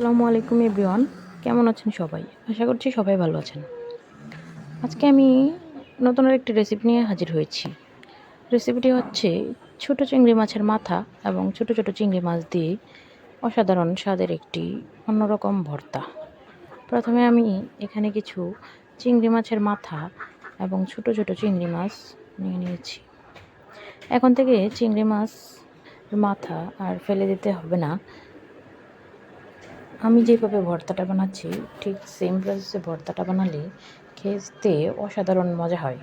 আসসালামু আলাইকুম এভরিওয়ান। কেমন আছেন সবাই? আশা করছি সবাই ভালো আছেন। আজকে আমি নতুন একটি রেসিপি নিয়ে হাজির হয়েছি। রেসিপিটি হচ্ছে ছোট চিংড়ি মাছের মাথা এবং ছোট ছোট চিংড়ি মাছ দিয়ে অসাধারণ স্বাদের একটি অন্যরকম ভর্তা। প্রথমে আমি এখানে কিছু চিংড়ি মাছের মাথা এবং ছোট ছোট চিংড়ি মাছ নিয়ে নিয়েছি। এখন থেকে চিংড়ি মাছ মাথা আর ফেলে দিতে হবে না। আমি যেভাবে ভর্তাটা বানাচ্ছি, ঠিক সেম প্রসেসে ভর্তাটা বানালে খেতে অসাধারণ মজা হয়।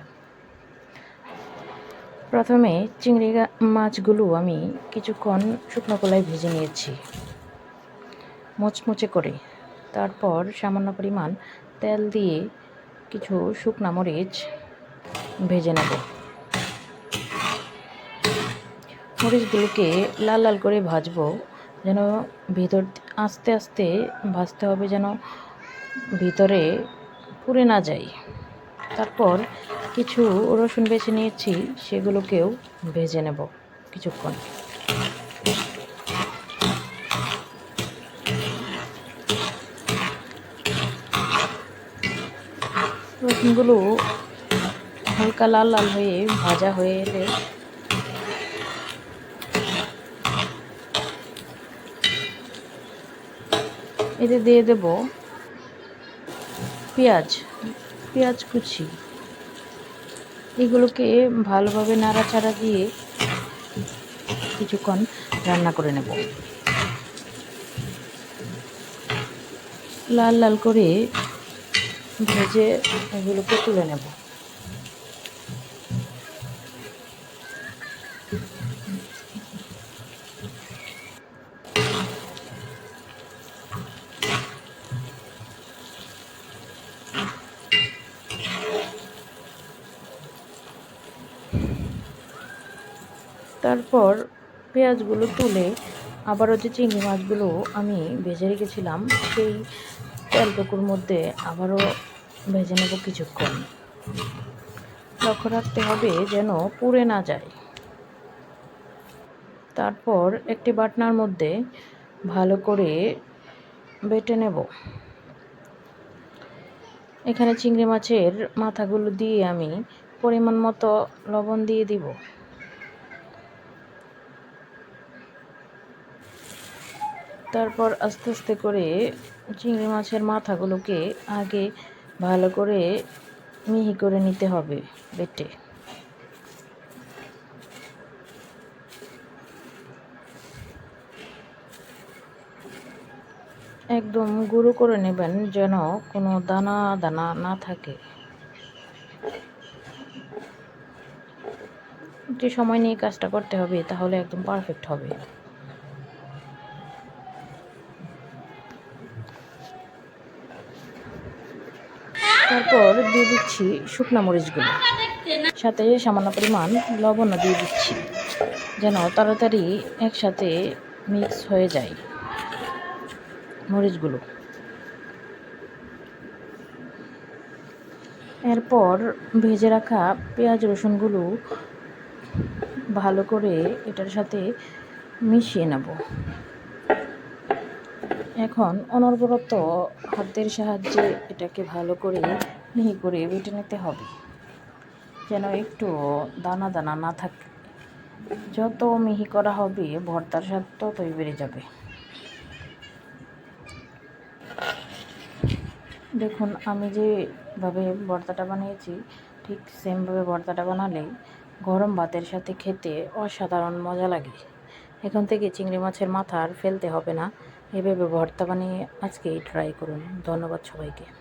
প্রথমে চিংড়ি মাছগুলো আমি কিছুক্ষণ শুকনো কলায় ভেজে নিয়েছি। মুচমুচে করে। তারপর সামান্য পরিমাণ তেল দিয়ে কিছু শুকনা মরিচ ভেজে নেব। মরিচগুলোকে লাল লাল করে ভাজবো। যেন ভিতর আস্তে আস্তে ভাজতে হবে যেন ভিতরে পুড়ে না যায় তারপর কিছু রসুন বেছে নিয়েছি, সেগুলোকেও ভেজে নেব কিছুক্ষণ। রসুনগুলো হালকা লাল লাল হয়ে ভাজা হয়ে এলে এতে দিয়ে দেব পেঁয়াজ পেঁয়াজ কুচি। এগুলোকে ভালোভাবে নাড়াচাড়া দিয়ে কিছুক্ষণ রান্না করে নেব। লাল লাল করে ভেজে এগুলোকে তুলে নেব। তারপর পেঁয়াজগুলো তুলে আবারও যে চিংড়ি মাছগুলো আমি ভেজে রেখেছিলাম, সেই তেলটুকুর মধ্যে আবারও ভেজে নেব কিছুক্ষণ। লক্ষ্য রাখতে হবে যেন পুড়ে না যায়। তারপর একটি বাটনার মধ্যে ভালো করে বেটে নেব। এখানে চিংড়ি মাছের মাথাগুলো দিয়ে আমি পরিমাণ মতো লবণ দিয়ে দিব। তারপর আস্তে আস্তে করে চিংড়ি মাছের মাথাগুলোকে আগে ভালো করে মিহি করে নিতে হবে বেটে। একদম গুঁড়ো করে নেবেন যেন কোনো দানা দানা না থাকে। একটু সময় নিয়ে কাজটা করতে হবে, তাহলে একদম পারফেক্ট হবে। তারপর দিয়ে দিচ্ছি শুকনা মরিচগুলো। সাথে সামান্য পরিমাণ লবণও দিয়ে দিচ্ছি, যেন তাড়াতাড়ি একসাথে মিক্স হয়ে যায় মরিচগুলো। এরপর ভেজে রাখা পেঁয়াজ রসুনগুলো ভালো করে এটার সাথে মিশিয়ে নেব। এখন অনর্গরত হাতের সাহায্যে এটাকে ভালো করে মিহি করে বেটে নিতে হবে। যেন একটু দানা দানা না থাকে। যত মিহি করা হবে, ভর্তার স্বাদ ততই বেড়ে যাবে। দেখুন, আমি যেভাবে ভর্তাটা বানিয়েছি, ঠিক সেমভাবে ভর্তাটা বানালে গরম ভাতের সাথে খেতে অসাধারণ মজা লাগে। এখন থেকে চিংড়ি মাছের মাথা আর ফেলতে হবে না। এভাবে ভর্তা বানিয়ে এই ট্রাই করুন। ধন্যবাদ সবাইকে।